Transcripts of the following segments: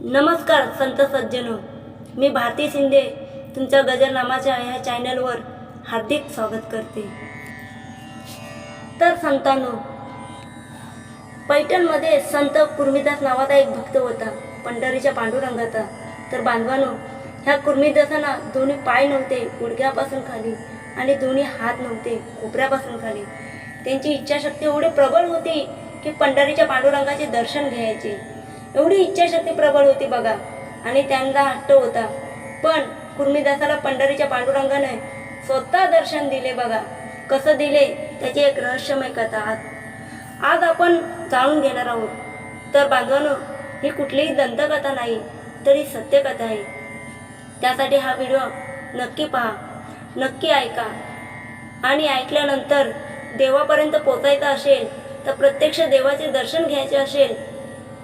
नमस्कार संत सज्जनो. मी भारती शिंदे तुमच्या गजरनामाच्या या ह्या चॅनलवर हार्दिक स्वागत करते. तर संतांनो पैठणमध्ये संत कुर्मीदास नावाचा एक भक्त होता पंढरीच्या पांडुरंगाचा. तर बांधवानो ह्या कुर्मीदासांना दोन्ही पाय नव्हते गुडघ्यापासून खाली आणि दोन्ही हात नव्हते कोपऱ्यापासून खाली. त्यांची इच्छाशक्ती एवढी प्रबळ होती की पंढरीच्या पांडुरंगाचे दर्शन घ्यायचे. एवढी इच्छाशक्ती प्रबळ होती बघा. आणि त्यांना हट्ट होता. पण कुर्मीदासाला पंढरीच्या पांडुरंगाने स्वतः दर्शन दिले बघा. कसं दिले त्याची एक रहस्यमय कथा. आहात आज आपण जाणून घेणार आहोत. तर बांधवानो ही कुठलीही दंतकथा नाही तरी सत्यकथा आहे. त्यासाठी हा व्हिडिओ नक्की पहा नक्की ऐका. आणि ऐकल्यानंतर देवापर्यंत पोचायचं असेल तर प्रत्यक्ष देवाचे दर्शन घ्यायचे असेल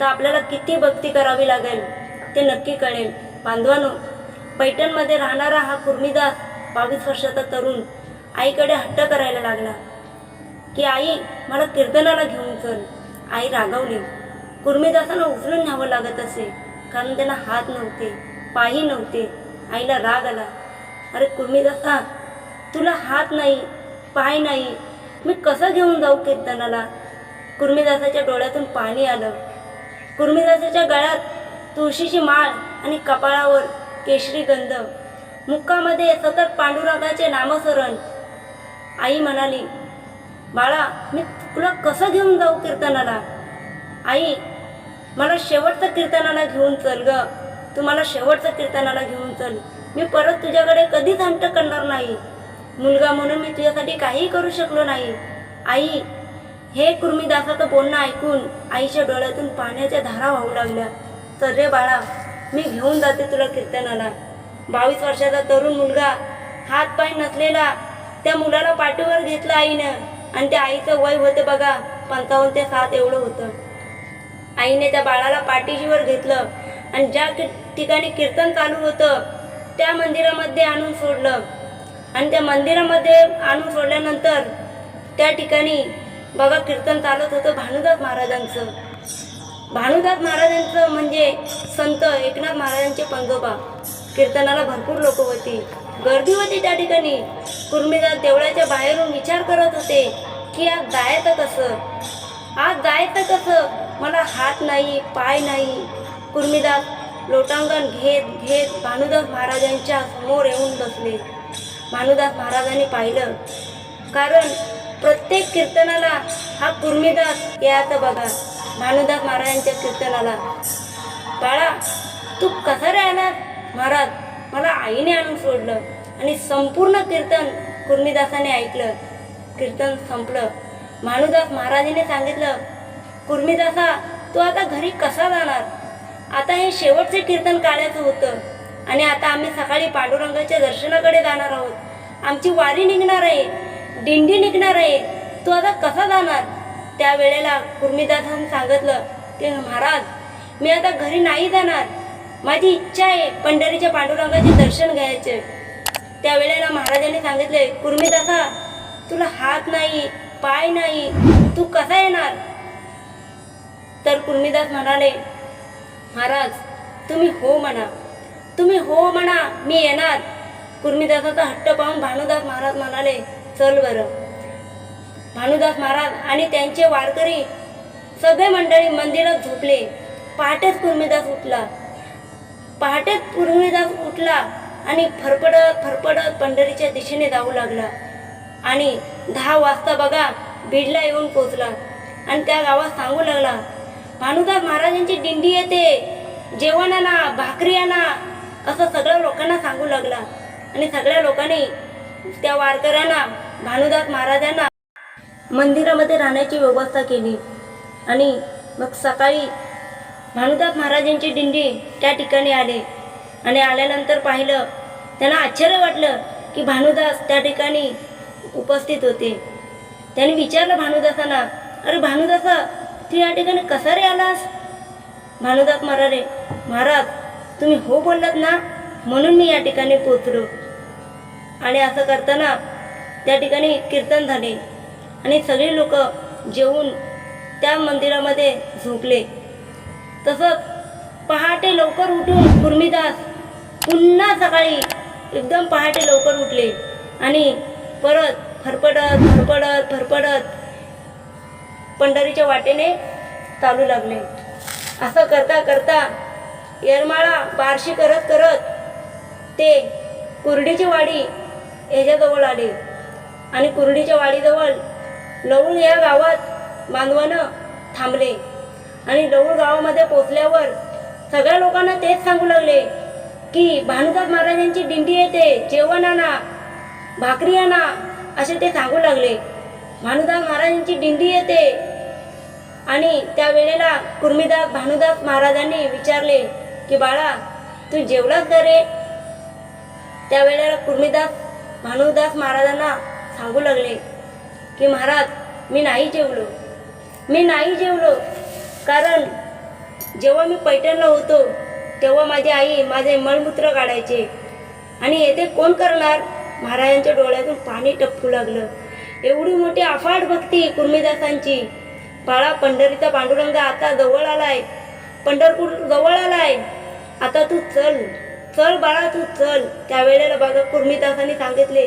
तर आपल्याला किती भक्ती करावी लागेल ते नक्की कळेल. बांधवानो पैठणमध्ये राहणारा हा कुर्मीदास बावीस वर्षाचा तरुण आईकडे हट्ट करायला लागला. की आई मला कीर्तनाला घेऊन चल. आई रागावली. कुर्मीदासांना उचलून न्यावं लागत असे कारण त्यांना हात नव्हते पायही नव्हते. आईला राग आला. अरे कुर्मीदासा तुला हात नाही पाय नाही मी कसं घेऊन जाऊ कीर्तनाला? कुर्मीदासाच्या डोळ्यातून पाणी आलं. कुर्मीदासाच्या गळ्यात तुळशीची माळ आणि कपाळावर केशरी गंध. मुक्कामध्ये सतत पांडुरंगाचे नामस्मरण. आई म्हणाली बाळा मी तुला कसं घेऊन जाऊ कीर्तनाला? आई मला शेवटचं कीर्तनाला घेऊन चल ग. तू मला शेवटचं कीर्तनाला घेऊन चल. मी परत तुझ्याकडे कधीच हंट करणार नाही. मुलगा म्हणून मी तुझ्यासाठी काहीही करू शकलो नाही. आई हे कुर्मीदासाचं बोलणं ऐकून आईच्या डोळ्यातून पाण्याच्या धारा वाहू लागल्या. तर रे बाळा मी घेऊन जाते तुला कीर्तनाला. बावीस वर्षाचा तरुण मुलगा हात पाय नसलेला त्या मुलाला पाठीवर घेतलं आईनं. आणि त्या आईचं वय होतं बघा पंचावन्न ते सात एवढं होतं. आईने त्या बाळाला पाठीशीवर घेतलं आणि ज्या कि- ठिकाणी कीर्तन चालू होतं त्या मंदिरामध्ये आणून सोडलं. आणि त्या मंदिरामध्ये आणून सोडल्यानंतर त्या ठिकाणी बघा कीर्तन चालत होतं भानुदास महाराजांचं. भानुदास महाराजांचं म्हणजे संत एकनाथ महाराजांचे पंजोबा कीर्तनाला भरपूर लोक होती. गर्दी होती त्या ठिकाणी. कुर्मीदास देवळाच्या बाहेरून विचार करत होते की आज जायचं कसं? आज जायचं कसं? मला हात नाही पाय नाही. कुर्मीदास लोटांगण घेत घेत भानुदास महाराजांच्या समोर येऊन बसले. भानुदास महाराजांनी पाहिलं. कारण प्रत्येक कीर्तनाला हा कुर्मीदास याचा बघा. भानुदास महाराजांच्या कीर्तनाला. बाळा तू कसा राहणार? महाराज मला आईने आणून सोडलं आणि संपूर्ण कीर्तन कुर्मीदासाने ऐकलं. कीर्तन संपलं. भानुदास महाराजांनी सांगितलं कुर्मीदासा तू आता घरी कसा जाणार? आता हे शेवटचे कीर्तन काढायचं होतं आणि आता आम्ही सकाळी पांडुरंगाच्या दर्शनाकडे जाणार आहोत. आमची वारी निघणार आहे. दिंडी निघणार आहे. तू आता कसा जाणार? त्यावेळेला कुर्मीदासांनी सांगितलं की महाराज मी आता घरी नाही जाणार. माझी इच्छा आहे पंढरीच्या पांडुरंगाचे दर्शन घ्यायचे. त्यावेळेला महाराजांनी सांगितले कुर्मीदासा तुला हात नाही पाय नाही तू कसा येणार? तर कुर्मीदास म्हणाले महाराज तुम्ही हो म्हणा. तुम्ही हो म्हणा मी येणार. कुर्मीदासाचा हट्ट पाहून भानुदास महाराज म्हणाले चल बरं. भानुदास महाराज आणि त्यांचे वारकरी सगळे मंडळी मंदिरात झोपले. पहाटेच कुर्मीदास उठला. पहाटेच कुर्मीदास उठला आणि फरफडत फरफडत पंढरीच्या दिशेने जाऊ लागला. आणि दहा वाजता बघा बीडला येऊन पोचला आणि त्या गावात सांगू लागला भानुदास महाराजांची दिंडी येते. जेवण आणा भाकरी आणा. असं सगळ्या लोकांना सांगू लागला. आणि सगळ्या लोकांनी त्या वारकऱ्यांना भानुदास महाराजांना मंदिरामध्ये राहण्याची व्यवस्था केली. आणि मग सकाळी भानुदास महाराजांची दिंडी त्या ठिकाणी आले. आणि आल्यानंतर पाहिलं त्यांना आश्चर्य वाटलं की भानुदास त्या ठिकाणी उपस्थित होते. त्यांनी विचारलं भानुदासांना अरे भानुदासा तू या ठिकाणी कसा रे आलास? भानुदास महाराज महाराज तुम्ही हो बोललात ना म्हणून मी या ठिकाणी पोचलो आणि असं करताना त्या ठिकाणी कीर्तन झाले. आणि सगळे लोक जेवून त्या मंदिरामध्ये झोपले. तसंच पहाटे लवकर उठून कुर्मीदास पुन्हा सकाळी एकदम पहाटे लवकर उठले. आणि परत फरफडत फरफडत फरफडत पंढरीच्या वाटेने चालू लागले. असं करता करता येरमाळा बारशी करत करत ते कुर्डीची वाडी ह्याच्याजवळ आले. आणि कुर्डीच्या वाडीजवळ लवूळ या गावात बांधवानं थांबले. आणि लवळ गावामध्ये पोचल्यावर सगळ्या लोकांना तेच सांगू लागले की भानुदास महाराजांची दिंडी येते जेवण आणा भाकरी आणा असे ते सांगू लागले. भानुदास महाराजांची दिंडी येते. आणि त्यावेळेला कुर्मीदास भानुदास महाराजांनी विचारले की बाळा तू जेवलास का रे? त्यावेळेला कुर्मीदास भानुदास महाराजांना सांगू लागले की महाराज मी नाही जेवलो. मी नाही जेवलो. कारण जेव्हा मी पैठणला होतो तेव्हा माझी आई माझे मलमूत्र काढायचे. आणि येथे कोण करणार? महाराजांच्या डोळ्यातून पाणी टपकू लागलं. एवढी मोठी अफाट भक्ती कुर्मीदासांची. बाळा पंढरीचा पांडुरंग आता जवळ आलाय. पंढरपूर जवळ आलाय. आता तू चल. चल बाळा तू चल. त्यावेळेला बघा कुर्मीदासांनी सांगितले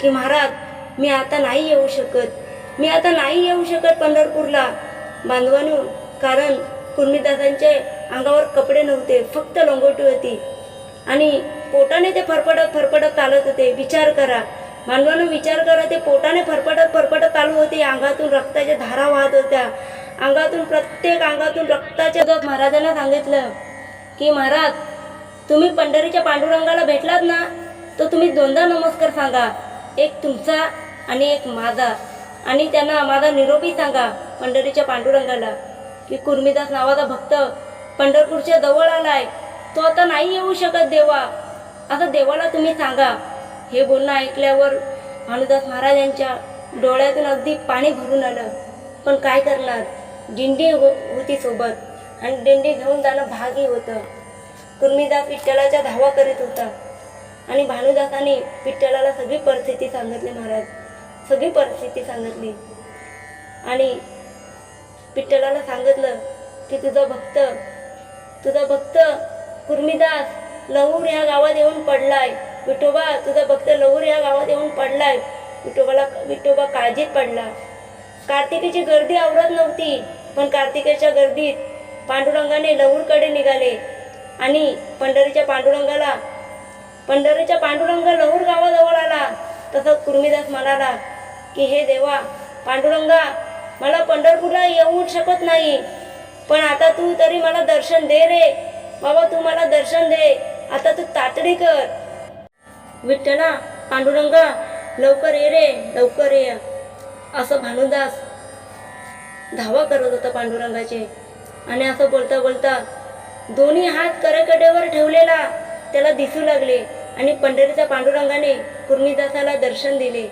की महाराज मी आता नाही येऊ शकत. मी आता नाही येऊ शकत पंढरपूरला. बांधवानू कारण कुर्मीदासांचे अंगावर कपडे नव्हते फक्त लंगोटी होती. आणि पोटाने ते फरफडत फरफडत चालत होते. विचार करा. मानवानं विचार करा ते पोटाने फरफडत फरफडत चालू होते. अंगातून रक्ताच्या धारा वाहत होत्या. अंगातून प्रत्येक अंगातून रक्ताच्या गप महाराजांना सांगितलं की महाराज तुम्ही पंढरीच्या पांडुरंगाला भेटलात ना तर तुम्ही दोनदा नमस्कार सांगा. एक तुमचा आणि एक माझा. आणि त्यांना माझा निरोपी सांगा पंढरीच्या पांडुरंगाला. की कुर्मीदास नावाचा भक्त पंढरपूरच्या जवळ आलाय. तो आता नाही येऊ शकत देवा. असं देवाला तुम्ही सांगा. हे बोलणं ऐकल्यावर भानुदास महाराजांच्या डोळ्यातून अगदी पाणी भरून आलं. पण काय करणार? दिंडी हो होती सोबत. आणि दिंडी घेऊन जाणं भागी होतं. कुर्मीदास विठ्ठलाच्या धावा करीत होता. आणि भानुदासाने विठ्ठलाला सगळी परिस्थिती सांगितली महाराज. सगळी परिस्थिती सांगितली. आणि विठ्ठलाला सांगितलं की तुझा भक्त तुझा भक्त कुर्मीदास लहूर या गावात येऊन पडलाय. विठोबा तुझा भक्त लहूर या गावात येऊन पडलाय. विठोबाला विठोबा काळजीत पडला. कार्तिकेची गर्दी आवरत नव्हती पण कार्तिकेच्या गर्दीत पांडुरंगाने लहूरकडे निघाले. आणि पंढरीच्या पांडुरंगाला पंढरीच्या पांडुरंग लहूर गावाजवळ आला. तसंच कुर्मीदास म्हणाला की हे देवा पांडुरंगा मला पंढरपूरला येऊ शकत नाही. पण आता तू तरी मला दर्शन दे रे. बाबा तू मला दर्शन दे. आता तू तातडी कर. विठ्ठला पांडुरंगा लवकर ये रे लवकर ये. असं भानुदास धावा करत होता पांडुरंगाचे. आणि असं बोलता बोलता दोन्ही हात करेकडेवर ठेवलेला त्याला दिसू लागले आणि पंढरीच्या पांडुरंगाने कुर्मीदासाला दर्शन दिले.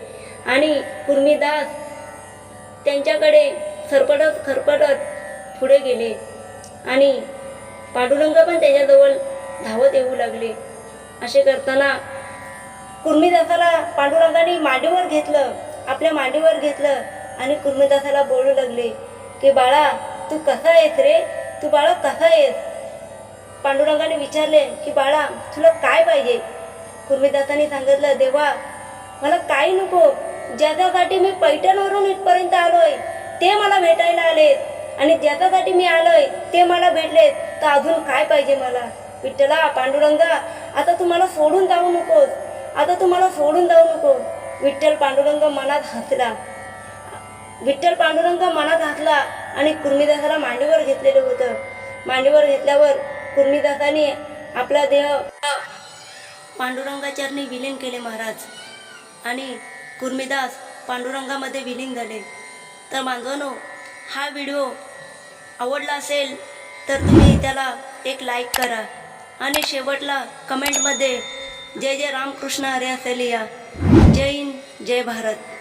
आणि कुर्मीदास त्यांच्याकडे सरपटत खरपटत पुढे गेले. आणि पांडुरंग पण त्याच्याजवळ धावत येऊ लागले. असे करताना कुर्मीदासाला पांडुरंगाने मांडीवर घेतलं आपल्या मांडीवर घेतलं आणि कुर्मीदासाला बोलू लागले की बाळा तू कसा आहेस रे? तू बाळा कसा आहेस? पांडुरंगाने विचारले की बाळा तुला काय पाहिजे? कुर्मीदासाने सांगितलं देवा मला काही नको. ज्याच्यासाठी मी पैठणवरून इथपर्यंत आलोय. ते मला भेटायला आलेत. आणि ज्याच्यासाठी मी आलोय ते मला भेटलेत. तर अजून काय पाहिजे मला? विठ्ठला पांडुरंगा आता तुम्हाला सोडून जाऊ नकोस. आता तुम्हाला सोडून जाऊ नको. विठ्ठल पांडुरंग मनात हसला. विठ्ठल पांडुरंग मनात हसला आणि कुर्मीदासाला मांडीवर घेतलेलं होतं. मांडीवर घेतल्यावर कुर्मीदासाने आपला देह पांडुरंगाचरणी विलीन केले महाराज. आणि कुर्मीदास पांडुरंगामध्ये विलीन झाले. तर बांधवानो हा व्हिडिओ आवडला असेल तर तुम्ही त्याला एक लाईक करा आणि शेवटला कमेंटमध्ये जय जय रामकृष्ण हरे असेल या जय हिंद जय भारत.